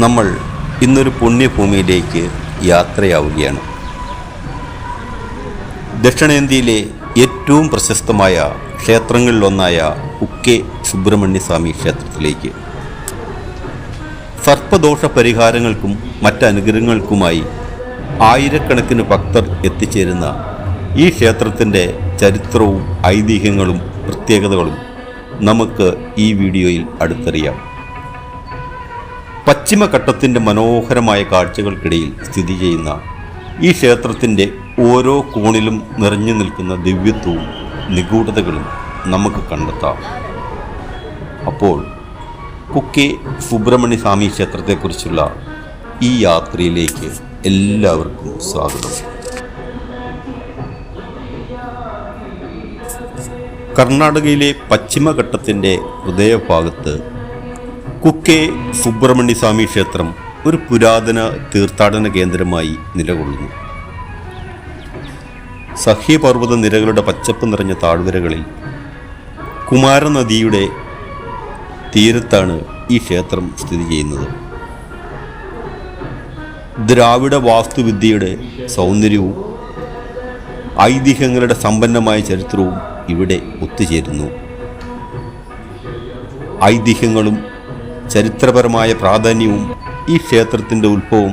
നമ്മൾ ഇന്നൊരു പുണ്യഭൂമിയിലേക്ക് യാത്രയാവുകയാണ്. ദക്ഷിണേന്ത്യയിലെ ഏറ്റവും പ്രശസ്തമായ ക്ഷേത്രങ്ങളിലൊന്നായ ഉക്കെ സുബ്രഹ്മണ്യസ്വാമി ക്ഷേത്രത്തിലേക്ക്. സർപ്പദോഷ പരിഹാരങ്ങൾക്കും മറ്റനുഗ്രഹങ്ങൾക്കുമായി ആയിരക്കണക്കിന് ഭക്തർ എത്തിച്ചേരുന്ന ഈ ക്ഷേത്രത്തിന്റെ ചരിത്രവും ഐതിഹ്യങ്ങളും പ്രത്യേകതകളും നമുക്ക് ഈ വീഡിയോയിൽ അടുത്തറിയാം. പശ്ചിമഘട്ടത്തിന്റെ മനോഹരമായ കാഴ്ചകൾക്കിടയിൽ സ്ഥിതി ചെയ്യുന്ന ഈ ക്ഷേത്രത്തിന്റെ ഓരോ കോണിലും നിറഞ്ഞു നിൽക്കുന്ന ദിവ്യത്വവും നിഗൂഢതകളും നമുക്ക് കണ്ടെത്താം. അപ്പോൾ കുക്കെ സുബ്രഹ്മണ്യ സ്വാമി ക്ഷേത്രത്തെക്കുറിച്ചുള്ള ഈ യാത്രയിലേക്ക് എല്ലാവർക്കും സ്വാഗതം. കർണാടകയിലെ പശ്ചിമഘട്ടത്തിന്റെ ഹൃദയഭാഗത്ത് കുക്കെ സുബ്രഹ്മണ്യ സ്വാമി ക്ഷേത്രം ഒരു പുരാതന തീർത്ഥാടന കേന്ദ്രമായി നിലകൊള്ളുന്നു. സഹ്യപർവത നിരകളുടെ പച്ചപ്പ് നിറഞ്ഞ താഴ്വരകളിൽ കുമാരനദിയുടെ തീരത്താണ് ഈ ക്ഷേത്രം സ്ഥിതി ചെയ്യുന്നത്. ദ്രാവിഡ വാസ്തുവിദ്യയുടെ സൗന്ദര്യവും ഐതിഹ്യങ്ങളുടെ സമ്പന്നമായ ചരിത്രവും ഇവിടെ ഒത്തുചേരുന്നു. ഐതിഹ്യങ്ങളും ചരിത്രപരമായ പ്രാധാന്യവും ഈ ക്ഷേത്രത്തിന്റെ ഉത്ഭവം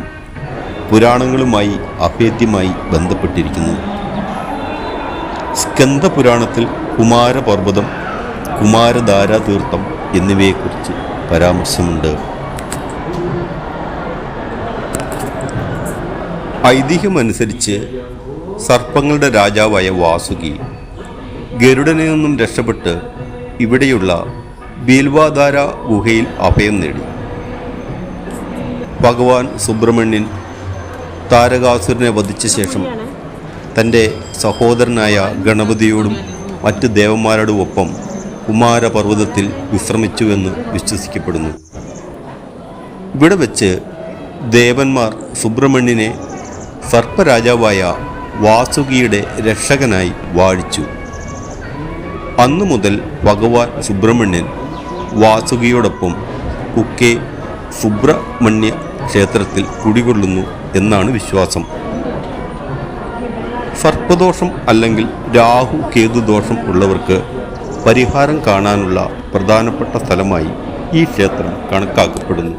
പുരാണങ്ങളുമായി അഭേദ്യമായി ബന്ധപ്പെട്ടിരിക്കുന്നു. സ്കന്ദപുരാണത്തിൽ കുമാരപർവതം കുമാരധാരാ തീർത്ഥം എന്നിവയെക്കുറിച്ച് പരാമർശമുണ്ട്. ഐതിഹ്യമനുസരിച്ച് സർപ്പങ്ങളുടെ രാജാവായ വാസുകി ഗരുഡനിൽ നിന്നും രക്ഷപ്പെട്ട് ഇവിടെയുള്ള ബീൽവാധാര ഗുഹയിൽ അഭയം നേടി. ഭഗവാൻ സുബ്രഹ്മണ്യൻ താരകാസുരനെ വധിച്ച ശേഷം തന്റെ സഹോദരനായ ഗണപതിയോടും മറ്റ് ദേവന്മാരോടും ഒപ്പം കുമാരപർവതത്തിൽ വിശ്രമിച്ചുവെന്ന് വിശ്വസിക്കപ്പെടുന്നു. ഇവിടെ വെച്ച് ദേവന്മാർ സുബ്രഹ്മണ്യനെ സർപ്പരാജാവായ വാസുകിയുടെ രക്ഷകനായി വാഴിച്ചു. അന്നു മുതൽ ഭഗവാൻ സുബ്രഹ്മണ്യൻ വാസുകിയോടൊപ്പം കുക്കെ സുബ്രഹ്മണ്യ ക്ഷേത്രത്തിൽ കുടികൊള്ളുന്നു എന്നാണ് വിശ്വാസം. സർപ്പദോഷം അല്ലെങ്കിൽ രാഹു കേതു ദോഷം ഉള്ളവർക്ക് പരിഹാരം കാണാനുള്ള പ്രധാനപ്പെട്ട സ്ഥലമായി ഈ ക്ഷേത്രം കണക്കാക്കപ്പെടുന്നു.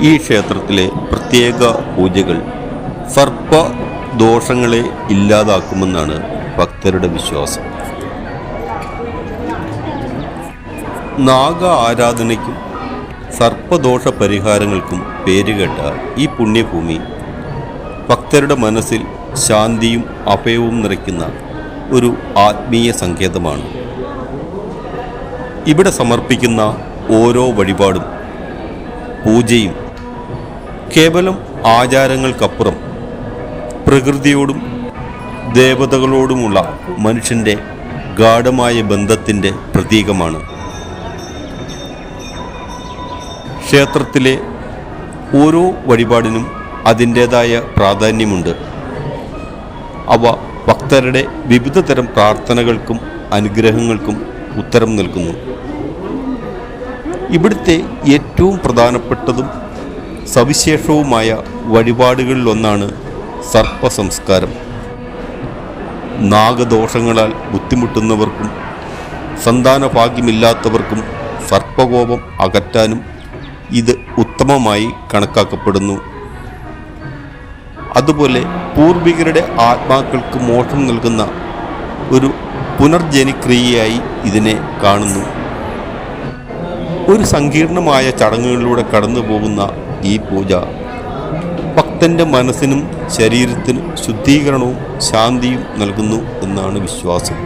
ഈ ക്ഷേത്രത്തിലെ പ്രത്യേക പൂജകൾ സർപ്പ ദോഷങ്ങളെ ഇല്ലാതാക്കുമെന്നാണ് ഭക്തരുടെ വിശ്വാസം. നാഗ ആരാധനയ്ക്കും സർപ്പദോഷ പരിഹാരങ്ങൾക്കും പേരുകേട്ട ഈ പുണ്യഭൂമി ഭക്തരുടെ മനസ്സിൽ ശാന്തിയും അഭയവും നിറയ്ക്കുന്ന ഒരു ആത്മീയ സങ്കേതമാണ്. ഇവിടെ സമർപ്പിക്കുന്ന ഓരോ വഴിപാടും പൂജയും കേവലം ആചാരങ്ങൾക്കപ്പുറം പ്രകൃതിയോടും ദേവതകളോടുമുള്ള മനുഷ്യന്റെ ഗാഠമായ ബന്ധത്തിന്റെ പ്രതീകമാണ്. ക്ഷേത്രത്തിലെ ഓരോ വഴിപാടിനും അതിന്റേതായ പ്രാധാന്യമുണ്ട്. അവ ഭക്തരുടെ വിവിധ തരം പ്രാർത്ഥനകൾക്കും അനുഗ്രഹങ്ങൾക്കും ഉത്തരം നൽകുന്നു. ഇവിടുത്തെ ഏറ്റവും പ്രധാനപ്പെട്ടതും സവിശേഷവുമായ വഴിപാടുകളിലൊന്നാണ് സർപ്പസംസ്കാരം. നാഗദോഷങ്ങളാൽ ബുദ്ധിമുട്ടുന്നവർക്കും സന്താനഭാഗ്യമില്ലാത്തവർക്കും സർപ്പകോപം അകറ്റാനും ഇത് ഉത്തമമായി കണക്കാക്കപ്പെടുന്നു. അതുപോലെ പൂർവികരുടെ ആത്മാക്കൾക്ക് മോക്ഷം നൽകുന്ന ഒരു പുനർജനിക്രിയയായി ഇതിനെ കാണുന്നു. ഒരു സങ്കീർണമായ ചടങ്ങുകളിലൂടെ കടന്നു പോകുന്ന ഈ പൂജ ഭക്തന്റെ മനസ്സിനും ശരീരത്തിനും ശുദ്ധീകരണവും ശാന്തിയും നൽകുന്നു എന്നാണ് വിശ്വാസം.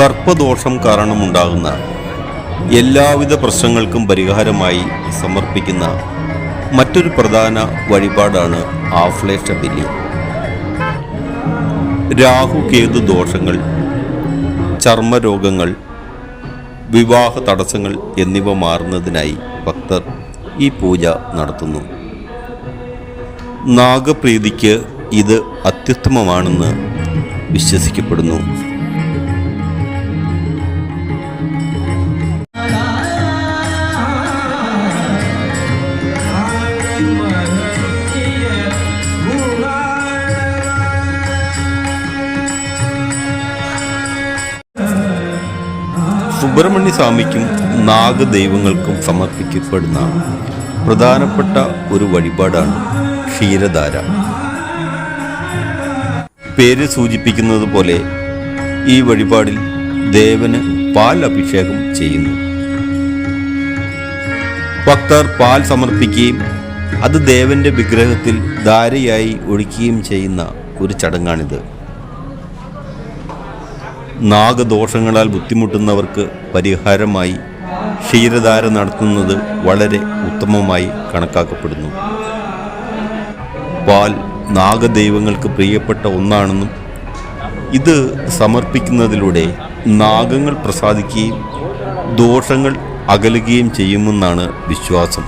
സർപ്പദോഷം കാരണമുണ്ടാകുന്ന എല്ലാവിധ പ്രശ്നങ്ങൾക്കും പരിഹാരമായി സമർപ്പിക്കുന്ന മറ്റൊരു പ്രധാന വഴിപാടാണ് ആഫ്ലേഷ ബലി രാഹു കേതു ദോഷങ്ങൾ ചർമ്മരോഗങ്ങൾ വിവാഹ തടസ്സങ്ങൾ എന്നിവ മാറുന്നതിനായി ഭക്തർ ഈ പൂജ നടത്തുന്നു. നാഗപ്രീതിക്ക് ഇത് അത്യുത്തമമാണെന്ന് വിശ്വസിക്കപ്പെടുന്നു. സുബ്രഹ്മണ്യ സ്വാമിക്കും നാഗദൈവങ്ങൾക്കും സമർപ്പിക്കപ്പെടുന്ന പ്രധാനപ്പെട്ട ഒരു വഴിപാടാണ് ക്ഷീരധാര. പേര് സൂചിപ്പിക്കുന്നത് പോലെ ഈ വഴിപാടിൽ ദേവന് പാൽ അഭിഷേകം ചെയ്യുന്നു. ഭക്തർ പാൽ സമർപ്പിക്കുകയും അത് ദേവന്റെ വിഗ്രഹത്തിൽ ധാരയായി ഒഴിക്കുകയും ചെയ്യുന്ന ഒരു ചടങ്ങാണിത്. നാഗദോഷങ്ങളാൽ ബുദ്ധിമുട്ടുന്നവർക്ക് പരിഹാരമായി ക്ഷീരധാര നടത്തുന്നത് വളരെ ഉത്തമമായി കണക്കാക്കപ്പെടുന്നു. പാൽ നാഗദൈവങ്ങൾക്ക് പ്രിയപ്പെട്ട ഒന്നാണെന്നും ഇത് സമർപ്പിക്കുന്നതിലൂടെ നാഗങ്ങൾ പ്രസാദിക്കുകയും ദോഷങ്ങൾ അകലുകയും ചെയ്യുമെന്നാണ് വിശ്വാസം.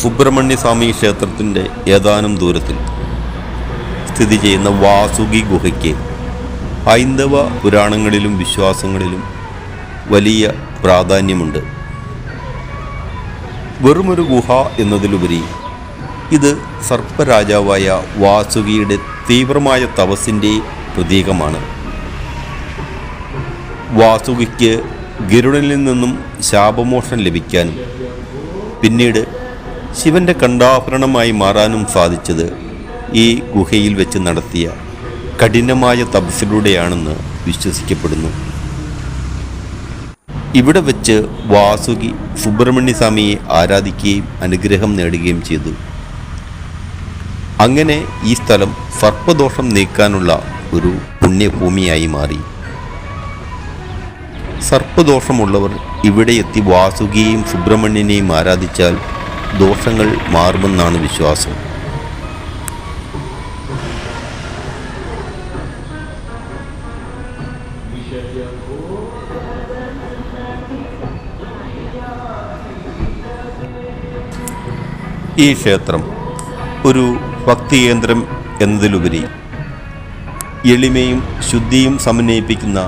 സുബ്രഹ്മണ്യ സ്വാമി ക്ഷേത്രത്തിന്റെ ഏതാനും ദൂരത്തിൽ സ്ഥിതി ചെയ്യുന്ന വാസുകി ഗുഹയ്ക്ക് ഹൈന്ദവ പുരാണങ്ങളിലും വിശ്വാസങ്ങളിലും വലിയ പ്രാധാന്യമുണ്ട്. വെറുമൊരു ഗുഹ എന്നതിലുപരി ഇത് സർപ്പരാജാവായ വാസുകിയുടെ തീവ്രമായ തപസ്സിന്റെ പ്രതീകമാണ്. വാസുകിക്ക് ഗരുഡനിൽ നിന്നും ശാപമോഷണം ലഭിക്കാനും പിന്നീട് ശിവന്റെ കണ്ടാഭരണമായി മാറാനും സാധിച്ചത് ഈ ഗുഹയിൽ വെച്ച് നടത്തിയ കഠിനമായ തപസ്സിലൂടെയാണെന്ന് വിശ്വസിക്കപ്പെടുന്നു. ഇവിടെ വെച്ച് വാസുകി സുബ്രഹ്മണ്യസ്വാമിയെ ആരാധിക്കുകയും അനുഗ്രഹം നേടുകയും ചെയ്തു. അങ്ങനെ ഈ സ്ഥലം സർപ്പദോഷം നീക്കാനുള്ള ഒരു പുണ്യഭൂമിയായി മാറി. സർപ്പദോഷമുള്ളവർ ഇവിടെ എത്തി വാസുകിയെയും സുബ്രഹ്മണ്യനെയും ആരാധിച്ചാൽ ദോഷങ്ങൾ മാറുമെന്നാണ് വിശ്വാസം. ഈ ക്ഷേത്രം ഒരു ഭക്തികേന്ദ്രം എന്നതിലുപരി എളിമയും ശുദ്ധിയും സമന്വയിപ്പിക്കുന്ന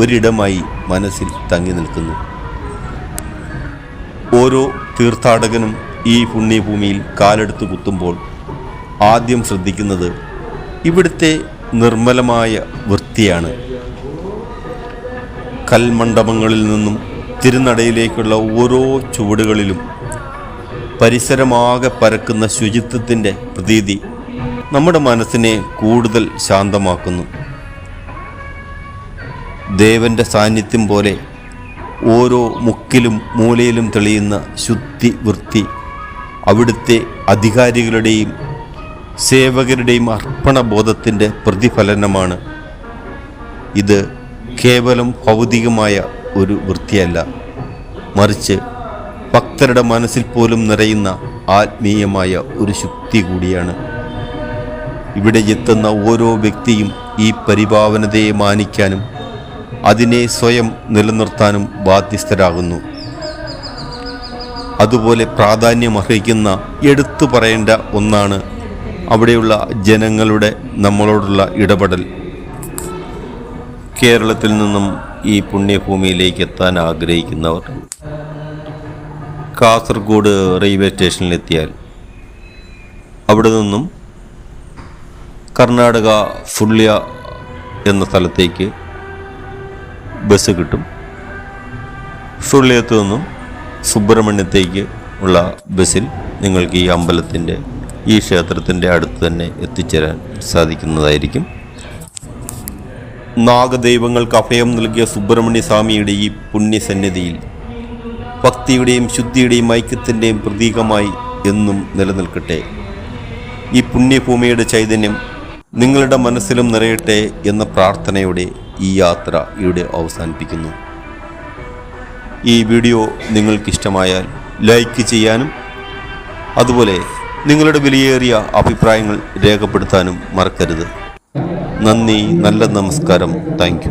ഒരിടമായി മനസ്സിൽ തങ്ങി നിൽക്കുന്നു. ഓരോ തീർത്ഥാടകനും ഈ പുണ്യഭൂമിയിൽ കാലെടുത്ത് കുത്തുമ്പോൾ ആദ്യം ശ്രദ്ധിക്കുന്നത് ഇവിടുത്തെ നിർമ്മലമായ വൃത്തിയാണ്. കൽമണ്ഡപങ്ങളിൽ നിന്നും തിരുനടയിലേക്കുള്ള ഓരോ ചുവടുകളിലും പരിസരമാകെ പരക്കുന്ന ശുചിത്വത്തിന്റെ പ്രതീതി നമ്മുടെ മനസ്സിനെ കൂടുതൽ ശാന്തമാക്കുന്നു. ദേവന്റെ സാന്നിധ്യം പോലെ ഓരോ മുക്കിലും മൂലയിലും തെളിയുന്ന ശുദ്ധി വൃത്തി അവിടുത്തെ അധികാരികളുടെയും സേവകരുടെയും അർപ്പണബോധത്തിന്റെ പ്രതിഫലനമാണ് ഇത് കേവലം ഭൗതികമായ ഒരു വൃത്തിയല്ല. മറിച്ച് ഭക്തരുടെ മനസ്സിൽ പോലും നിറയുന്ന ആത്മീയമായ ഒരു ശുക്തി കൂടിയാണ്. ഇവിടെ എത്തുന്ന ഓരോ വ്യക്തിയും ഈ പരിഭാവനതയെ മാനിക്കാനും അതിനെ സ്വയം നിലനിർത്താനും ബാധ്യസ്ഥരാകുന്നു. അതുപോലെ പ്രാധാന്യമർഹിക്കുന്ന എടുത്തു പറയേണ്ട ഒന്നാണ് അവിടെയുള്ള ജനങ്ങളുടെ നമ്മളോടുള്ള ഇടപെടൽ. കേരളത്തിൽ നിന്നും ഈ പുണ്യഭൂമിയിലേക്ക് എത്താൻ ആഗ്രഹിക്കുന്നവർ. കാസർഗോഡ് റെയിൽവേ സ്റ്റേഷനിലെത്തിയാൽ അവിടെ നിന്നും കർണാടക ഫുള്ളിയ എന്ന സ്ഥലത്തേക്ക് ബസ് കിട്ടും. ഫുള്ളിയത്ത് നിന്നും സുബ്രഹ്മണ്യത്തേക്ക് ഉള്ള ബസ്സിൽ നിങ്ങൾക്ക് ഈ അമ്പലത്തിന്റെ ഈ ക്ഷേത്രത്തിന്റെ അടുത്ത് തന്നെ എത്തിച്ചേരാൻ സാധിക്കുന്നതായിരിക്കും. നാഗദൈവങ്ങൾക്ക് അഭയം നൽകിയ സുബ്രഹ്മണ്യ സ്വാമിയുടെ ഈ പുണ്യസന്നിധിയിൽ ഭക്തിയുടെയും ശുദ്ധിയുടെയും ഐക്യത്തിന്റെയും പ്രതീകമായി എന്നും നിലനിൽക്കട്ടെ. ഈ പുണ്യഭൂമിയുടെ ചൈതന്യം നിങ്ങളുടെ മനസ്സിലും നിറയട്ടെ എന്ന പ്രാർത്ഥനയോടെ ഈ യാത്ര ഇവിടെ അവസാനിപ്പിക്കുന്നു. ഈ വീഡിയോ നിങ്ങൾക്കിഷ്ടമായാൽ ലൈക്ക് ചെയ്യാനും അതുപോലെ നിങ്ങളുടെ വിലയേറിയ അഭിപ്രായങ്ങൾ രേഖപ്പെടുത്താനും മറക്കരുത്. നന്ദി നല്ല നമസ്കാരം. താങ്ക്